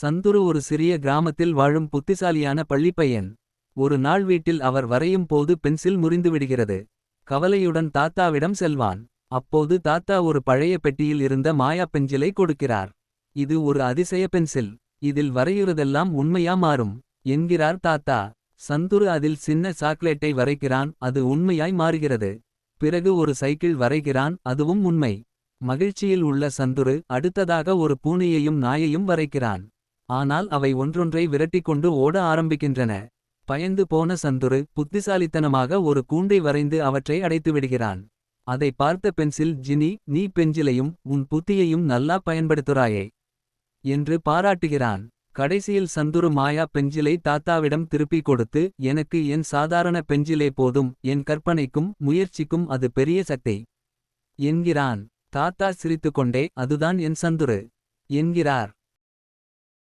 சந்துரு ஒரு சிறிய கிராமத்தில் வாழும் புத்திசாலியான பள்ளிப்பையன். ஒரு நாள் வீட்டில் அவர் வரையும் போது பென்சில் முறிந்துவிடுகிறது. கவலையுடன் தாத்தாவிடம் செல்வான். அப்போது தாத்தா ஒரு பழைய பெட்டியில் இருந்த மாயா பென்சிலை கொடுக்கிறார். இது ஒரு அதிசய பென்சில். இதில் வரையுறதெல்லாம் உண்மையா மாறும். என்கிறார் தாத்தா. சந்துரு அதில் சின்ன சாக்லேட்டை வரைகிறான் அது உண்மையாய் மாறுகிறது. பிறகு ஒரு சைக்கிள் வரைகிறான் அதுவும் உண்மை. மகிழ்ச்சியில் உள்ள சந்துரு அடுத்ததாக ஒரு பூனையையும் நாயையும் வரைக்கிறான். ஆனால் அவை ஒன்றொன்றை விரட்டிக்கொண்டு ஓட ஆரம்பிக்கின்றன. பயந்து போன சந்துரு புத்திசாலித்தனமாக ஒரு கூண்டை வரைந்து அவற்றை அடைத்துவிடுகிறான். அதை பார்த்த பென்சில் ஜினி நீ பெஞ்சிலையும் உன் புத்தியையும் நல்லா பயன்படுத்துறாயே. என்று பாராட்டுகிறான். கடைசியில் சந்துரு மாயா பெஞ்சிலை தாத்தாவிடம் திருப்பிக் கொடுத்து எனக்கு என் சாதாரண பெஞ்சிலே போதும் என் கற்பனைக்கும் முயற்சிக்கும் அது பெரிய சக்தி. என்கிறான் தாத்தா சிரித்துக்கொண்டே அதுதான் என் சந்துரு. என்கிறார்.